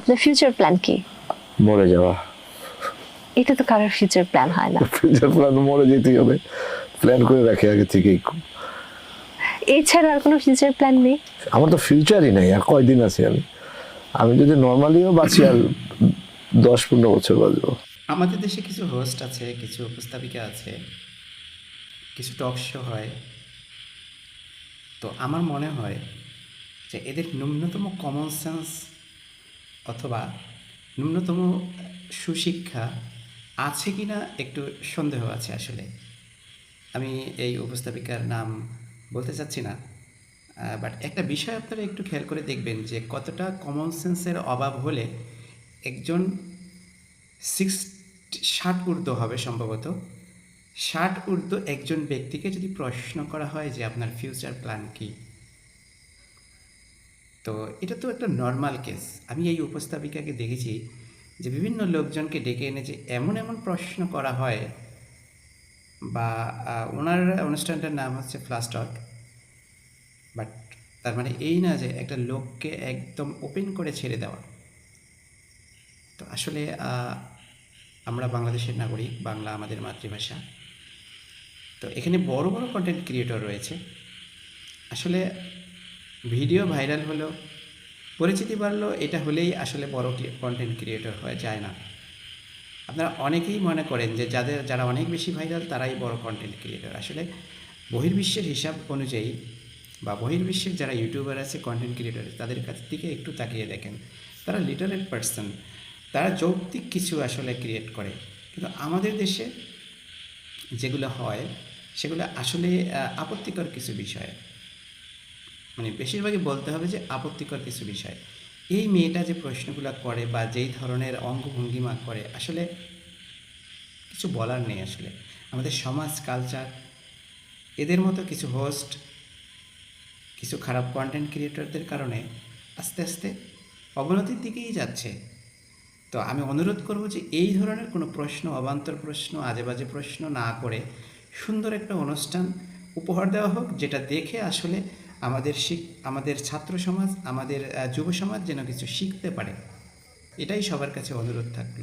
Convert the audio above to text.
আপনার future plan কি? মরে যাওয়া। এটা তো কারোর ফিউচার প্ল্যান হয় না। ফিউচার প্ল্যান মরে যেতেই হবে। প্ল্যান করে রাখি আগে থেকেই। এছাড়া আর কোনো ফিউচার প্ল্যান নেই? আমার তো ফিউচারই নাই আর কয়দিন আছে আমি? আমি যদি নর্মালিও বাঁচি আর দশ পনেরো বছর বাঁচবো। আমাদের দেশে কিছু হোস্ট আছে কিছু উপস্থাপিকা আছে কিছু টক শো হয়। তো আমার মনে হয় যে এদের ন্যূনতম কমন সেন্স অথবা ন্যূনতম সুশিক্ষা আছে কি না একটু সন্দেহ আছে আসলে। আমি এই উপস্থাপিকার নাম বলতে চাচ্ছি না বাট একটা বিষয় আপনারা একটু খেয়াল করে দেখবেন যে কতটা কমন সেন্সের অভাব হলে একজন সিক্স ষাট ঊর্ধ্ব হবে সম্ভবত। ষাট ঊর্ধ্ব একজন ব্যক্তিকে যদি প্রশ্ন করা হয় যে আপনার ফিউচার প্ল্যান কি তো এটা তো একটা নর্মাল কেস আমি এই উপস্থাপিকাকে দেখেছি যে বিভিন্ন লোকজনকে ডেকে এনে যে এমন এমন প্রশ্ন করা হয় বা ওনার অনুষ্ঠানটার নাম হচ্ছে ফ্লাস্টক বাট তার মানে এই না যে একটা লোককে একদম ওপেন করে ছেড়ে দেওয়া। তো আসলে আমরা বাংলাদেশের নাগরিক, বাংলা আমাদের মাতৃভাষা। তো এখানে বড় বড় কন্টেন্ট ক্রিয়েটর রয়েছে। আসলে ভিডিও ভাইরাল হলো, পরিচিতি বাড়লো, এটা হলেই আসলে বড় কন্টেন্ট ক্রিয়েটর হয়ে যায় না। আপনারা অনেকেই মনে করেন যে যাদের, যারা অনেক বেশি ভাইরাল তারাই বড় কন্টেন্ট ক্রিয়েটর আসলে বহির্বিশ্বের হিসাব অনুযায়ী বা বহির্বিশ্বের যারা ইউটিউবার আছে কন্টেন্ট ক্রিয়েটর তাদের কাছ থেকে একটু তাকিয়ে দেখেন। তারা লিটারেট পার্সন তারা যৌক্তিক কিছু আসলে ক্রিয়েট করে। কিন্তু আমাদের দেশে যেগুলো হয়, সেগুলো আসলে আপত্তিকর কিছু বিষয়। মানে বেশিরভাগই বলতে হবে যে আপত্তিকর কিছু বিষয়। এই মেয়েটা যে প্রশ্নগুলো করে বা যেই ধরনের অঙ্গভঙ্গিমা করে, আসলে কিছু বলার নেই আসলে। আমাদের সমাজ কালচার এদের মতো কিছু হোস্ট কিছু খারাপ কন্টেন্ট ক্রিয়েটরদের কারণে আস্তে আস্তে অবনতির দিকেই যাচ্ছে। তো আমি অনুরোধ করব যে এই ধরনের কোনো প্রশ্ন, অবান্তর প্রশ্ন আজে বাজে প্রশ্ন না করে সুন্দর একটা অনুষ্ঠান উপহার দেওয়া হোক, যেটা দেখে আসলে আমাদের শিখ আমাদের ছাত্র সমাজ, আমাদের যুব সমাজ যেন কিছু শিখতে পারে, এটাই সবার কাছে অনুরোধ থাকল।